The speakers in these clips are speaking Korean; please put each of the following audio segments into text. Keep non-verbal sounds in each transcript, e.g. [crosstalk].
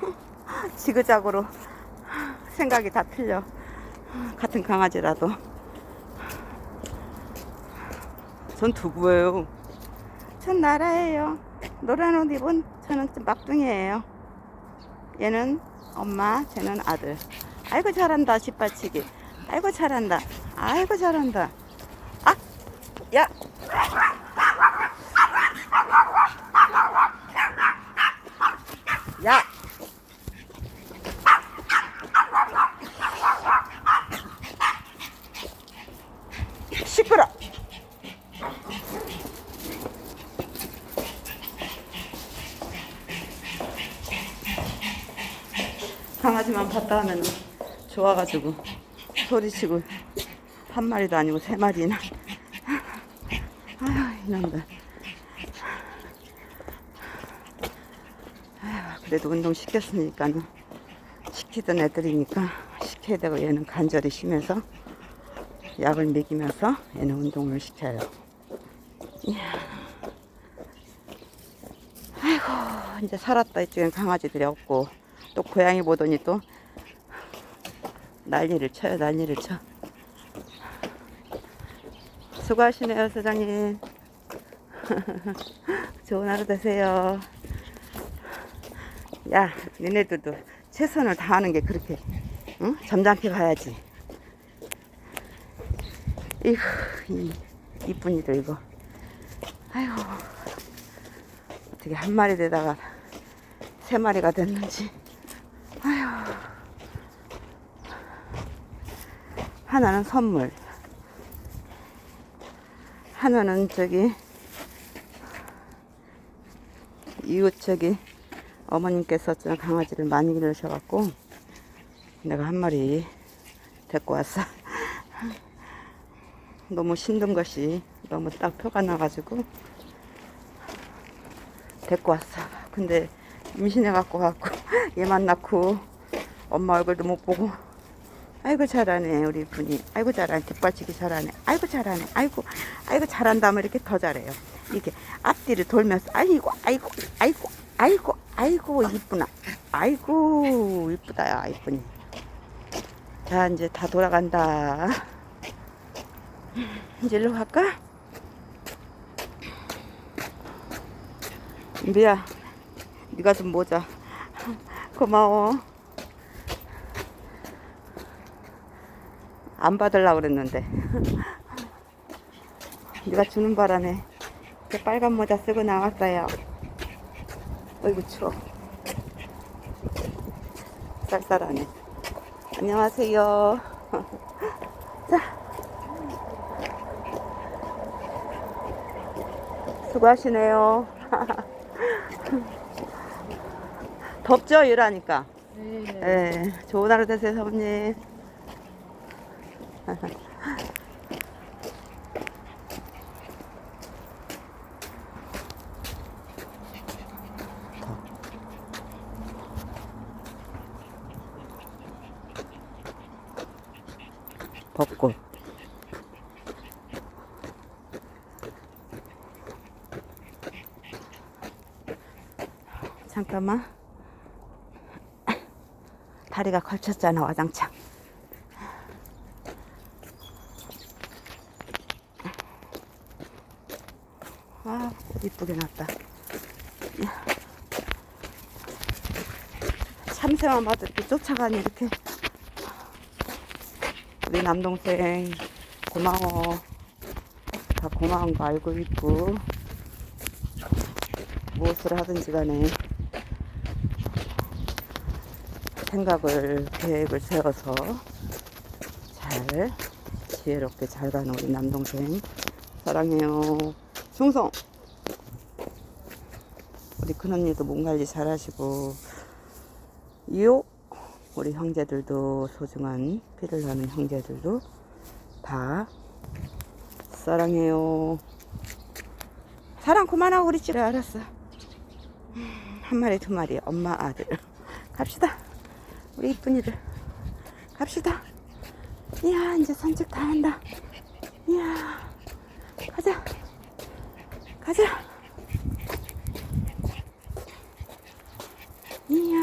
[laughs] 지그작으로 생각이 다 틀려. 같은 강아지라도. 전 두부예요. 전 나라예요. 노란 옷 입은 저는 좀 막둥이에요. 얘는 엄마, 쟤는 아들. 아이고 잘한다, 시빠치기. 아이고 잘한다. 아이고 잘한다. 아, 야. 야. 시끄러. 강아지만 봤다 하면 좋아가지고 소리치고 한 마리도 아니고 세 마리나. [laughs] 아휴 이놈들. 아휴 그래도 운동 시켰으니까는 시키던 애들이니까 시켜야 되고 얘는 관절이 심해서 약을 먹이면서 얘는 운동을 시켜요. 이야. 아이고 이제 살았다 이쪽엔 강아지들이 없고 또 고양이 보더니 또 난리를 쳐요 난리를 쳐. 수고하시네요 사장님. [laughs] 좋은 하루 되세요. 야 니네들도 최선을 다하는 게 그렇게 응? 점잖게 가야지. 이후 이 이쁜이들 이거. 아이고 어떻게 한 마리 되다가 세 마리가 됐는지 아휴. 하나는 선물. 하나는 저기 이웃 저기 어머님께서 저 강아지를 많이 기르셔갖고 내가 한 마리 데리고 왔어. [laughs] 너무 힘든 것이 너무 딱 표가 나가지고 데리고 왔어. 근데 임신해 갖고 갖고 [laughs] 얘만 낳고 엄마 얼굴도 못 보고 아이고 잘하네 우리 분이. 아이고 잘하네. 뒷발치기 잘하네. 아이고 잘하네. 아이고 아이고 잘한다면 이렇게 더 잘해요. 이게 앞뒤를 돌면서 아이고 아이고 아이고 아이고 아이고 이쁘나. 아이고 이쁘다 야 이쁘니. 자 이제 다 돌아간다. 이제 일로 갈까? 미야 네가 좀 모자. 고마워. 안 받으려고 그랬는데. 네가 주는 바람에 이렇게 빨간 모자 쓰고 나왔어요. 어이구 추워. 쌀쌀하네. 안녕하세요. [laughs] 자. 수고하시네요 [laughs] 덥죠 일하니까? 네. 네, 좋은 하루 되세요 사부님. [laughs] 벚꽃. 잠깐만 다리가 걸쳤잖아 와장창. 아 이쁘게 났다. 참새만 봐도 이렇게 쫓아가니 이렇게. 우리 남동생 고마워. 다 고마운 거 알고 있고. 무엇을 하든지 간에 생각을 계획을 세워서 잘 지혜롭게 잘 가는 우리 남동생. 사랑해요. 충성! 우리 큰언니도 몸 관리 잘 하시고 요 우리 형제들도 소중한 피를 나는 형제들도 다 사랑해요. 사랑 그만하고 우리 집에 알았어. 한 마리 두 마리. 엄마 아들. 갑시다 우리 이쁜이들. 갑시다. 이야 이제 산책 다 한다. 이야. 가자. 가자. 이야.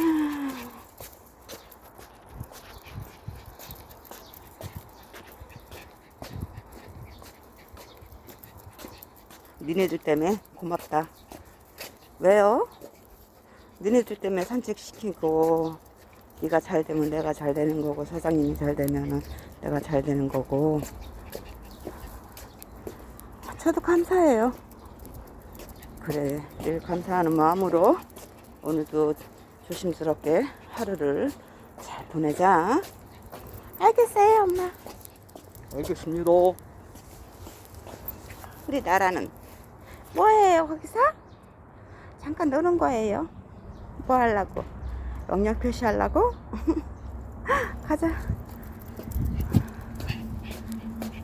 니네들 때문에 고맙다. 왜요? 니네들 때문에 산책시키고. 네가 잘 되면 내가 잘 되는 거고 사장님이 잘 되면은 내가 잘 되는 거고 저도 감사해요. 그래 늘 감사하는 마음으로 오늘도 조심스럽게 하루를 잘 보내자. 알겠어요 엄마. 알겠습니다. 우리 나라는 뭐해요 거기서? 잠깐 노는 거예요. 뭐 하려고? 영역 표시하려고? [laughs] 가자.